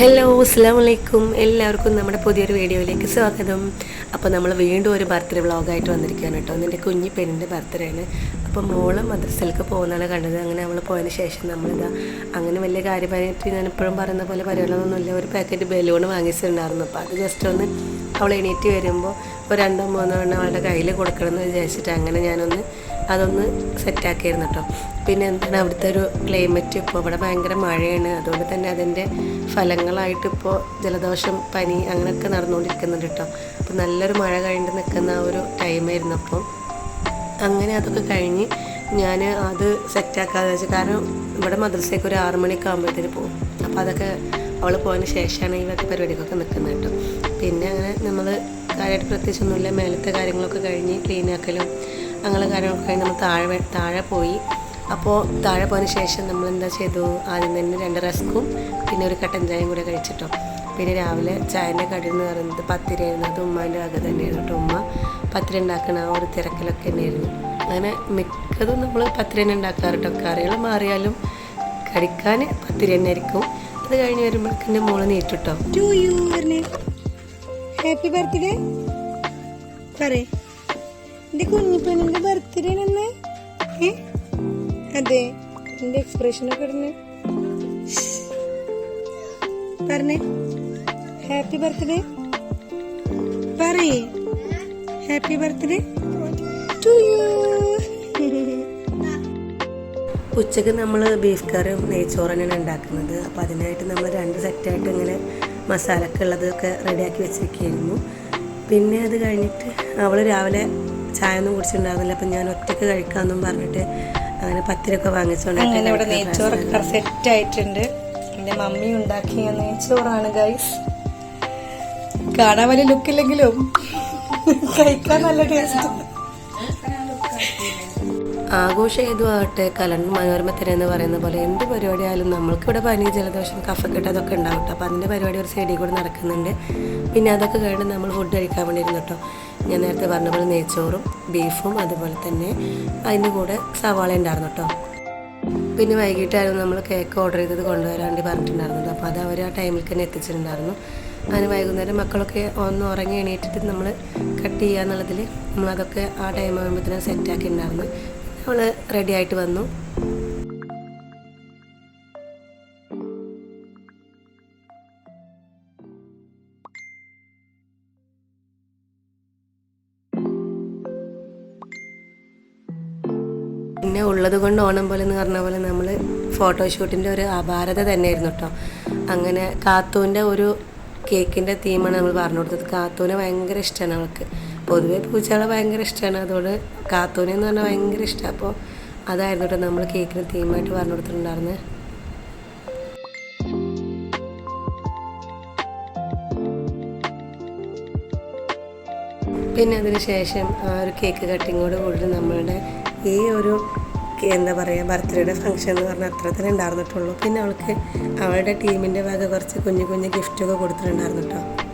Hello അസ്സാമലൈക്കും എല്ലാവർക്കും നമ്മുടെ പുതിയൊരു വീഡിയോയിലേക്ക് സ്വാഗതം. അപ്പോൾ നമ്മൾ വീണ്ടും ഒരു ബർത്ത്ഡേ വ്ളോഗായിട്ട് വന്നിരിക്കുകയാണ് കേട്ടോ. എന്റെ കുഞ്ഞി പെണ്ണിന്റെ ബർത്ത്ഡേ ആണ്. അപ്പോൾ മോൾ മദ്രസയിലേക്ക് പോകുന്നതാണ് കണ്ടത്. അങ്ങനെ അവൾ പോയതിന് ശേഷം നമ്മളിതാ അങ്ങനെ വലിയ കാര്യമായിട്ട് ഞാൻ എപ്പോഴും പറയുന്ന പോലെ പരിപാടികളൊന്നുമില്ല. ഒരു പാക്കറ്റ് ബലൂൺ വാങ്ങിച്ചിട്ടുണ്ടായിരുന്നു. അപ്പോൾ അത് ജസ്റ്റ് ഒന്ന് അവൾ എണീറ്റ് വരുമ്പോൾ ഒരു രണ്ടോ മൂന്നോ എണ്ണം അവളുടെ കയ്യിൽ കൊടുക്കണമെന്ന് വിചാരിച്ചിട്ട് അങ്ങനെ ഞാനൊന്ന് അതൊന്ന് സെറ്റാക്കിയിരുന്നു കേട്ടോ പിന്നെ എന്താണ് അവിടുത്തെ ഒരു ക്ലൈമറ്റ് ഇപ്പോൾ ഇവിടെ ഭയങ്കര മഴയാണ്. അതുകൊണ്ട് തന്നെ അതിന്റെ ഫലങ്ങളായിട്ട് ഇപ്പോൾ ജലദോഷം പനി അങ്ങനെയൊക്കെ നടന്നുകൊണ്ടിരിക്കുന്നുണ്ട് കേട്ടോ അപ്പോൾ നല്ലൊരു മഴ കഴിഞ്ഞ് നിൽക്കുന്ന ആ ഒരു ടൈമായിരുന്നു അപ്പോൾ അങ്ങനെ അതൊക്കെ കഴിഞ്ഞ് ഞാൻ അത് സെറ്റാക്കാതെ വെച്ചു കാരണം ഇവിടെ മദ്രസയ്ക്ക് ഒരു ആറു മണിയൊക്കെ ആകുമ്പോഴത്തേന് പോകും. അപ്പോൾ അതൊക്കെ അവൾ പോയതിന് ശേഷമാണ് ഈ വക പരിപാടിക്കൊക്കെ നിൽക്കുന്നത് കേട്ടോ പിന്നെ അങ്ങനെ നമ്മൾ കാര്യമായിട്ട് പ്രത്യേകിച്ചൊന്നുമില്ല. മേലത്തെ കാര്യങ്ങളൊക്കെ കഴിഞ്ഞ് ക്ലീനാക്കലും അങ്ങനെ കാര്യങ്ങളൊക്കെ കഴിഞ്ഞ് നമ്മൾ താഴെ താഴെ പോയി. അപ്പോൾ താഴെ പോയതിന് ശേഷം നമ്മൾ എന്താ ചെയ്തു? ആദ്യം തന്നെ രണ്ട് റസ്ക്കും പിന്നെ ഒരു കട്ടൻ ചായയും കൂടെ കഴിച്ചിട്ടോ. പിന്നെ രാവിലെ ചായന്റെ കടി എന്ന് പറയുന്നത് പത്തിരി ആയിരുന്നു. അത് ഉമ്മാന്റെ വക തന്നെയായിരുന്നു കേട്ടോ ഉമ്മ. പത്തിരി ഉണ്ടാക്കണ ആ ഒരു തിരക്കിലൊക്കെ തന്നെയായിരുന്നു. അങ്ങനെ മിക്കതും നമ്മൾ പത്തിരി തന്നെ ഉണ്ടാക്കാറ് കറികൾ മാറിയാലും കഴിക്കാൻ പത്തിരി തന്നെ ആയിരിക്കും. അത് കഴിഞ്ഞ് വരുമ്പോഴേക്കും എന്റെ മോൾ നീറ്റിട്ടോ. ഹാപ്പി ബർത്ത്ഡേ പറയേ. എന്റെ കുഞ്ഞിപ്പനിന്റെ ബർത്ത്ഡേ നിന്ന് അതെ. എന്റെ എക്സ്പ്രഷൻ ഒക്കെ ഇടുന്നു. പറഞ്ഞേ. ഹാപ്പി ബർത്ത്ഡേ പറയേ. ഹാപ്പി ബർത്ത്ഡേ ടു യു ഉച്ചയ്ക്ക് നമ്മൾ ബീഫ് കറിയും നെയ്ച്ചോറും തന്നെയാണ് ഉണ്ടാക്കുന്നത്. അപ്പോൾ അതിനായിട്ട് നമ്മൾ രണ്ട് സെറ്റായിട്ട് ഇങ്ങനെ മസാലയൊക്കെ ഉള്ളതൊക്കെ റെഡിയാക്കി വെച്ചിരിക്കുകയായിരുന്നു. പിന്നെ അത് കഴിഞ്ഞിട്ട് അവൾ രാവിലെ ചായ ഒന്നും കുടിച്ചിട്ടുണ്ടാകുന്നില്ല അപ്പം ഞാൻ ഒറ്റയ്ക്ക് കഴിക്കാമെന്നും പറഞ്ഞിട്ട് അങ്ങനെ പത്തിരൊക്കെ വാങ്ങിച്ചോണ്ട് ഇവിടെ നെയ്ച്ചോറൊക്കെ സെറ്റ് ആയിട്ടുണ്ട്. എന്റെ മമ്മി ഉണ്ടാക്കിയ നെയ്ച്ചോറാണ് ഗൈസ് കാണാൻ വലിയ ലുക്കില്ലെങ്കിലും കഴിക്കാൻ നല്ല ടേസ്റ്റ് ആഘോഷം ഏതും ആകട്ടെ കലണ്ടർ മനോരമത്തിര എന്ന് പറയുന്ന പോലെ എന്ത് പരിപാടി ആയാലും നമ്മൾക്കിവിടെ പനി ജലദോഷം കഫക്കെട്ട് അതൊക്കെ ഉണ്ടാവും അപ്പോൾ അതിന്റെ പരിപാടി ഒരു സൈഡിൽ കൂടെ നടക്കുന്നുണ്ട്. പിന്നെ അതൊക്കെ കഴിഞ്ഞ് നമ്മൾ ഫുഡ് കഴിക്കാൻ വേണ്ടി ഇരുന്നു കേട്ടോ. ഞാൻ നേരത്തെ പറഞ്ഞ പോലെ നെയ്ച്ചോറും ബീഫും അതുപോലെ തന്നെ അതിന്റെ കൂടെ സവാള ഉണ്ടായിരുന്നു കേട്ടോ. പിന്നെ വൈകിട്ടായിരുന്നു നമ്മൾ കേക്ക് ഓർഡർ ചെയ്തത് കൊണ്ടുവരാണ്ടി പറഞ്ഞിട്ടുണ്ടായിരുന്നത്. അപ്പോൾ അത് അവർ ആ ടൈമിൽ തന്നെ എത്തിച്ചിട്ടുണ്ടായിരുന്നു. അതിന് വൈകുന്നേരം മക്കളൊക്കെ ഒന്ന് ഉറങ്ങി എണീറ്റിട്ട് നമ്മൾ കട്ട് ചെയ്യുക എന്നുള്ളതിൽ നമ്മളതൊക്കെ ആ ടൈം ആകുമ്പോഴത്തേനും സെറ്റാക്കി ഉണ്ടായിരുന്നു അവൾ റെഡി ആയിട്ട് വന്നു. പിന്നെ ഉള്ളത് കൊണ്ട് ഓണം പോലെ എന്ന് പറഞ്ഞ പോലെ നമ്മൾ ഫോട്ടോഷൂട്ടിന്റെ ഒരു അപാരത തന്നെയായിരുന്നു കേട്ടോ. അങ്ങനെ കാത്തൂന്റെ ഒരു കേക്കിന്റെ തീമാണ് നമ്മൾ പറഞ്ഞു കൊടുത്തത്. കാത്തൂനെ ഭയങ്കര ഇഷ്ടമാണ് അവൾക്ക്. പൊതുവെ പൂച്ചകളെ ഭയങ്കര ഇഷ്ടമാണ് അതുകൊണ്ട് കാത്തൂനെ എന്ന് പറഞ്ഞാൽ ഭയങ്കര ഇഷ്ടമാണ് അപ്പോൾ അതായിരുന്നു കേട്ടോ നമ്മൾ കേക്കിന് തീമായിട്ട് പറഞ്ഞു കൊടുത്തിട്ടുണ്ടായിരുന്നത് പിന്നെ അതിന് ശേഷം ആ ഒരു കേക്ക് കട്ടിങ്ങോട് കൂടി നമ്മളുടെ ഈ ഒരു എന്താ പറയുക ബർത്ത്ഡേയുടെ ഫംഗ്ഷൻ എന്ന് പറഞ്ഞാൽ അത്ര തന്നെ ഉണ്ടായിരുന്നിട്ടുള്ളൂ പിന്നെ അവൾക്ക് അവളുടെ ടീമിന്റെ വക കുറച്ച് കുഞ്ഞു കുഞ്ഞു ഗിഫ്റ്റൊക്കെ കൊടുത്തിട്ടുണ്ടായിരുന്നു കേട്ടോ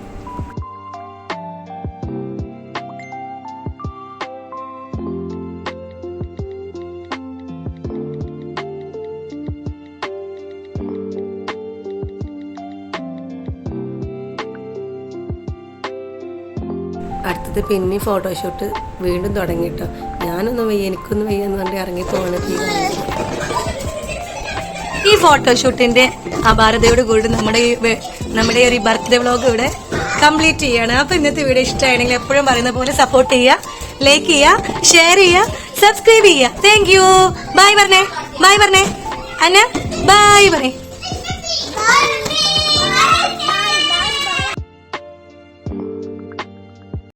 അടുത്തത് പിന്നെ ഫോട്ടോഷൂട്ട് വീണ്ടും തുടങ്ങിട്ടോ. ഞാനൊന്നും വയ്യ എനിക്കൊന്നും വയ്യ എന്ന് പറഞ്ഞിട്ട് ഇറങ്ങി പോവാണ് ഈ ഫോട്ടോഷൂട്ടിന്റെ അപാരതയോട് കൂടി നമ്മുടെ ഈ നമ്മുടെ ഒരു ബർത്ത്ഡേ വ്ലോഗ് ഇവിടെ കംപ്ലീറ്റ് ചെയ്യാണ്. അപ്പൊ ഇന്നത്തെ വീഡിയോ ഇഷ്ടമാണെങ്കിൽ എപ്പോഴും പറയുന്ന പോലെ സപ്പോർട്ട് ചെയ്യുക ലൈക്ക് ചെയ്യുക ഷെയർ ചെയ്യുക സബ്സ്ക്രൈബ് ചെയ്യുക. താങ്ക് യു ബൈ പറഞ്ഞേ. ബൈ പറഞ്ഞേ. അന്ന ബൈ പറഞ്ഞേ.